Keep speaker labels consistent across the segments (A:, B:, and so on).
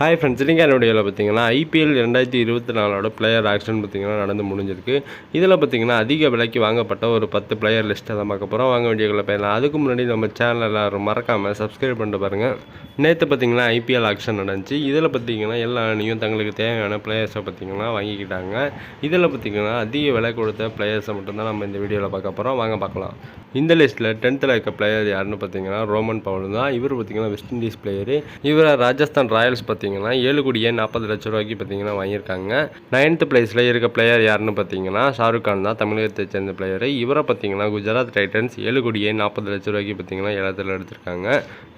A: Hi friends நீங்கள் என்னுடைய பார்த்தீங்கன்னா ஐபிஎல் ரெண்டாயிரத்தி இருபத்தி நாலோட பிளேயர் ஆக்ஷன் பார்த்தீங்கன்னா நடந்து முடிஞ்சிருக்கு. இதில் பார்த்தீங்கன்னா அதிக விலைக்கு வாங்கப்பட்ட ஒரு பத்து பிளேயர் லிஸ்ட்டை தான் பார்க்க போகிறோம் வாங்க வீடியோக்குள்ள போயிடலாம். அதுக்கு முன்னாடி நம்ம சேனல் எல்லாரும் மறக்காமல் சப்ஸ்கிரைப் பண்ணிட்டு பாருங்கள் நேற்று பார்த்தீங்கன்னா ஐபிஎல் ஆக்ஷன் நடந்துச்சு. இதில் பார்த்தீங்கன்னா எல்லா அணியும் தங்களுக்கு தேவையான பிளேயர்ஸை பார்த்தீங்கன்னா வாங்கிக்கிட்டாங்க. இதில் பார்த்தீங்கன்னா அதிக விலை கொடுத்த பிளேயர்ஸை மட்டும்தான் நம்ம இந்த வீடியோவில் பார்க்க போகிறோம் வாங்க பார்க்கலாம். இந்த லிஸ்ட்டில் டென்த்தில் இருக்க பிளேயர் யாருன்னு பார்த்தீங்கன்னா ரோமன் பவுல் தான். இவர் பார்த்தீங்கன்னா வெஸ்ட் இண்டீஸ் பிளேயரு இவரை ராஜஸ்தான் ராயல்ஸ் பார்த்தீங்கன்னா ஏழு கோடியே நாற்பது லட்ச ரூபாய்க்கு பார்த்தீங்கன்னா வாங்கியிருக்காங்க. நைன்த் பிளேஸில் இருக்க பிளேயர் யாருன்னு பார்த்தீங்கன்னா ஷாருக் கான் தான் தமிழகத்தை சேர்ந்த பிளேயரு இவரை பார்த்தீங்கன்னா குஜராத் டைட்டன்ஸ் ஏழு கோடியே நாற்பது லட்ச ரூபாய்க்கு பார்த்தீங்கன்னா ஏலத்தில் எடுத்திருக்காங்க.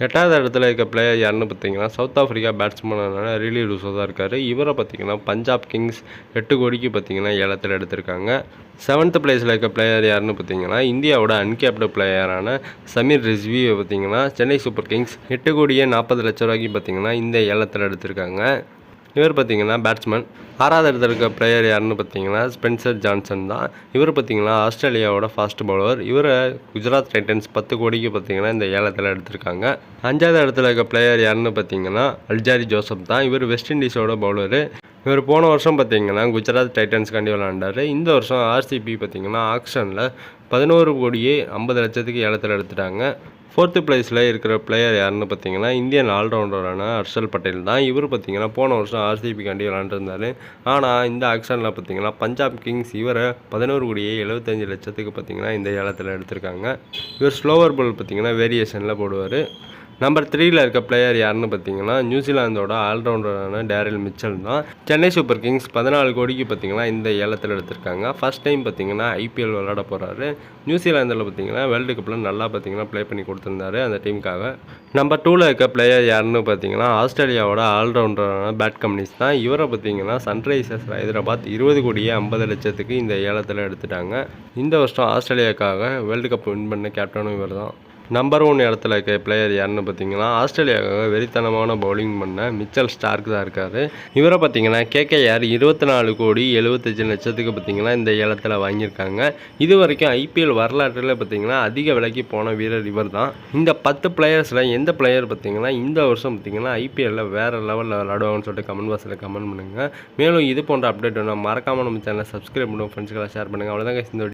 A: எட்டாவது இடத்துல இருக்க பிளேயர் யாருன்னு பார்த்தீங்கன்னா சவுத் ஆஃப்ரிக்கா பேட்ஸ்மேனான ரிலி ரூசோ தான் இருக்கார். இவரை பார்த்தீங்கன்னா பஞ்சாப் கிங்ஸ் எட்டு கோடிக்கு பார்த்தீங்கன்னா ஏலத்தில் எடுத்திருக்காங்க. செவன்த் பிளேஸில் இருக்க பிளேயர் யாருன்னு பார்த்தீங்கன்னா இந்தியாவோட அன்கேப்டு பிளேயரான சமீர் ரிஸ்வியை பார்த்தீங்கன்னா சென்னை சூப்பர் கிங்ஸ் எட்டு கோடியே நாற்பது லட்ச ரூபாய்க்கு பார்த்தீங்கன்னா இந்த ஏலத்தில் எடுத்திருக்காங்க. இவர் பார்த்தீங்கன்னா பேட்ஸ்மேன் ஆறாவது இடத்துல இருக்க பிளேயர் யாருன்னு பார்த்தீங்கன்னா ஸ்பென்சர் ஜான்சன் தான். இவர் பார்த்தீங்கன்னா ஆஸ்திரேலியாவோட ஃபாஸ்ட் பவுலர் இவரை குஜராத் டைட்டன்ஸ் பத்து கோடிக்கு பார்த்தீங்கன்னா இந்த ஏலத்தில் எடுத்திருக்காங்க. அஞ்சாவது இடத்துல இருக்க பிளேயர் யாருன்னு பார்த்தீங்கன்னா அல்ஜாரி ஜோசப் தான். இவர் வெஸ்ட் இண்டீஸோட பவுலரு இவர் போன வருஷம் பார்த்தீங்கன்னா குஜராத் டைட்டன்ஸ்காண்டி விளாண்டார் இந்த வருஷம் ஆர்சிபி பார்த்தீங்கன்னா ஆக்ஷனில் பதினோரு கோடியே ஐம்பது லட்சத்துக்கு ஏலத்தில் எடுத்துட்டாங்க. ஃபோர்த்து பிளேஸில் இருக்கிற பிளேயர் யாருன்னு பார்த்தீங்கன்னா இந்தியன் ஆல்ரவுண்டரான ஹர்ஷல் பட்டேல் தான். இவர் பார்த்தீங்கன்னா போன வருஷம் ஆர்சிபிக்காண்டி விளாண்டுருந்தாரு ஆனால் இந்த ஆக்ஷனில் பார்த்தீங்கன்னா பஞ்சாப் கிங்ஸ் இவரை பதினோரு கோடியே எழுபத்தஞ்சு லட்சத்துக்கு பார்த்தீங்கன்னா இந்த ஏலத்தில் எடுத்திருக்காங்க. இவர் ஸ்லோவர் பால் பார்த்தீங்கன்னா வேரியேஷனில் போடுவார். நம்பர் த்ரீல இருக்க பிளேயர் யாருன்னு பார்த்தீங்கன்னா நியூசிலாந்தோட ஆல்ரவுண்டரான டேரில் மிச்சல் தான். சென்னை சூப்பர் கிங்ஸ் பதினாலு கோடிக்கு பார்த்தீங்கன்னா இந்த ஏலத்தில் எடுத்திருக்காங்க. ஃபர்ஸ்ட் டைம் பார்த்தீங்கன்னா ஐபிஎல் விளாட போகிறாரு நியூசிலாந்தில் பார்த்தீங்கன்னா வேர்ல்டு கப்பில் நல்லா பார்த்தீங்கன்னா ப்ளே பண்ணி கொடுத்துருந்தாரு அந்த டீமுக்காக நம்பர் டூவில் இருக்க பிளேயர் யாருன்னு பார்த்தீங்கன்னா ஆஸ்திரேலியாவோட ஆல்ரவுண்டரான பேட் கம்பெனிஸ் தான். இவரை பார்த்தீங்கன்னா சன்ரைசர்ஸ் ஹைதராபாத் இருபது கோடியே ஐம்பது லட்சத்துக்கு இந்த ஏலத்தில் எடுத்துட்டாங்க. இந்த வருஷம் ஆஸ்திரேலியாவுக்காக வேர்ல்டு கப் வின் பண்ண கேப்டனும் இவர் தான் நம்பர் ஒன் இடத்துல இருக்க பிளேயர் யாருன்னு பார்த்தீங்கன்னா ஆஸ்திரேலியாவுக்காக வெறித்தனமான பவுலிங் பண்ண மிச்சல் ஸ்டார்க் தான் இருக்கார். இவரை பார்த்தீங்கன்னா கேகேஆர் இருபத்தி நாலு கோடி எழுபத்தஞ்சு லட்சத்துக்கு பார்த்தீங்கன்னா இந்த ஏலத்தில் வாங்கியிருக்காங்க. இது வரைக்கும் ஐபிஎல் வரலாற்றில் பார்த்தீங்கன்னா அதிக விலைக்கு போன வீரர் இவர் தான் இந்த பத்து பிளேயர்ஸில் எந்த பிளேயர் பார்த்தீங்கன்னா இந்த வருஷம் பார்த்தீங்கன்னா ஐபிஎல்லில் வேறு லெவலில் விளாடுவாங்கன்னு சொல்லிட்டு கமெண்ட் பாக்ஸில் கமெண்ட் பண்ணுங்கள் மேலும் இது போன்ற அப்டேட் வேணும் மறக்காமல் நம்ம சேனலை சப்ஸ்கிரைப் பண்ணுவோம் ஃப்ரெண்ட்ஸ்க்கெல்லாம் ஷேர் பண்ணுங்கள் அவ்வளோதான் இந்த